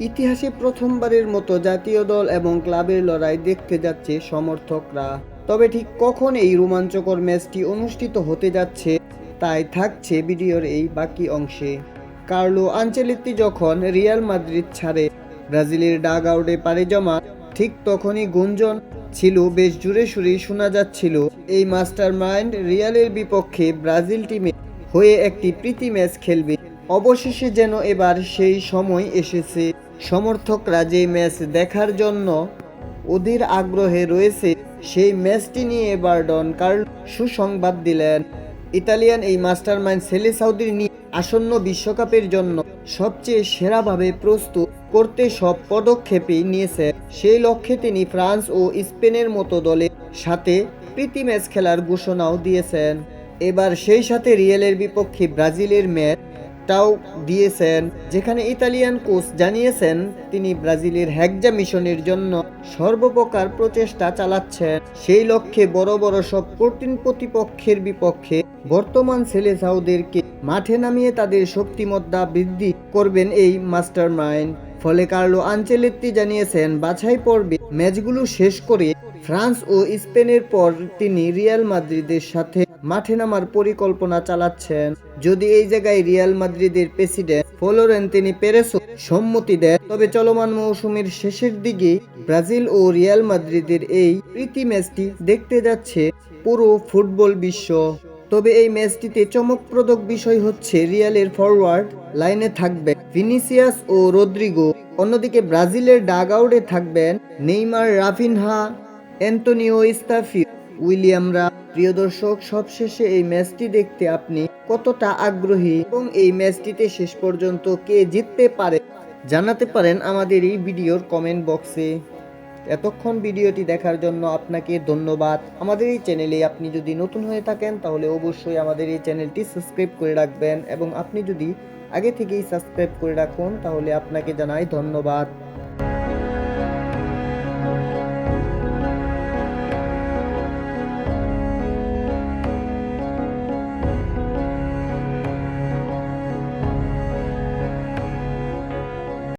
ইতিহাসে প্রথমবারের মতো জাতীয় দল এবং ক্লাবের লড়াই দেখতে যাচ্ছে সমর্থকরা। তবে ঠিক কখন এই রোমাঞ্চকর ম্যাচটি অনুষ্ঠিত হতে যাচ্ছে, তাই থাকছে ভিডিওর এই বাকি অংশে। কার্লো আঞ্চেলিত্তি যখন রিয়াল মাদ্রিদ ছাড়ে, ব্রাজিলের ডাগ আউটে পাড়ি জমা, ঠিক তখনই গুঞ্জন ছিল বেশ জুড়ে সুরে শোনা যাচ্ছিল। এই মাস্টার মাইন্ড রিয়ালের বিপক্ষে ব্রাজিল টিমে হয়ে একটি প্রীতি ম্যাচ খেলবে। অবশেষে যেন এবার সেই সময় এসেছে। সমর্থকরা যে ম্যাচ দেখার জন্য অধীর আগ্রহে রয়েছে, সেই ম্যাচটি নিয়ে এবার ডন কার্ল সুসংবাদ দিলেন। ইতালিয়ান এই মাস্টারমাইন্ড সেলে সাউদির নিয়ে আসন্ন বিশ্বকাপের জন্য সবচেয়ে সেরাভাবে প্রস্তুত করতে সব পদক্ষেপই নিয়েছে। সেই লক্ষ্যে তিনি ফ্রান্স ও স্পেনের মতো দলের সাথে প্রীতি ম্যাচ খেলার ঘোষণাও দিয়েছেন। এবার সেই সাথে রিয়েলের বিপক্ষে ব্রাজিলের ম্যাচ টাও দিয়েছেন, যেখানে ইতালিয়ান কোচ জানিয়েছেন তিনি ব্রাজিলের হ্যাকজা মিশনের জন্য সর্বপ্রকার প্রচেষ্টা চালাচ্ছেন। সেই লক্ষ্যে বড় বড় সব কঠিন প্রতিপক্ষের বিপক্ষে বর্তমান ছেলে সাউদেরকে মাঠে নামিয়ে তাদের শক্তিমত্তা বৃদ্ধি করবেন এই মাস্টার মাইন্ড ফলে কার্লো আঞ্চেলেত্তি জানিয়েছেন, বাছাই পর্বে ম্যাচগুলো শেষ করে ফ্রান্স ও স্পেনের পর তিনি রিয়াল মাদ্রিদের সাথে মাঠে নামার পরিকল্পনা চালাচ্ছেন। যদি এই জায়গায় রিয়াল মাদ্রিদের প্রেসিডেন্ট ফলোরেন তিনি পেরেসো সম্মতি দেন, তবে চলমান মৌসুমের শেষের দিকে ব্রাজিল ও রিয়াল মাদ্রিদের এই প্রীতি ম্যাচটি দেখতে যাচ্ছে পুরো ফুটবল বিশ্ব। তবে এই ম্যাচটিতে চমকপ্রদক বিষয় হচ্ছে রিয়ালের ফরওয়ার্ড লাইনে থাকবে ভিনিসিয়াস ও রদ্রিগো। অন্যদিকে ব্রাজিলের ডাগ আউটে থাকবেন নেইমার, রাফিনহা, অ্যান্টনিও ইস্তাফি উইলিয়ামরা প্রিয় দর্শক, সবশেষে এই ম্যাচটি দেখতে আপনি কতটা আগ্রহী এবং এই ম্যাচটিতে শেষ পর্যন্ত কে জিততে পারে জানাতে পারেন আমাদের এই ভিডিওর কমেন্ট বক্সে এতক্ষণ ভিডিওটি দেখার জন্য আপনাকে ধন্যবাদ। আমাদের এই চ্যানেলে আপনি যদি নতুন হয়ে থাকেন, তাহলে অবশ্যই আমাদের এই চ্যানেলটি সাবস্ক্রাইব করে রাখবেন এবং আপনি যদি আগে থেকেই সাবস্ক্রাইব করে রাখুন, তাহলে আপনাকে জানাই ধন্যবাদ।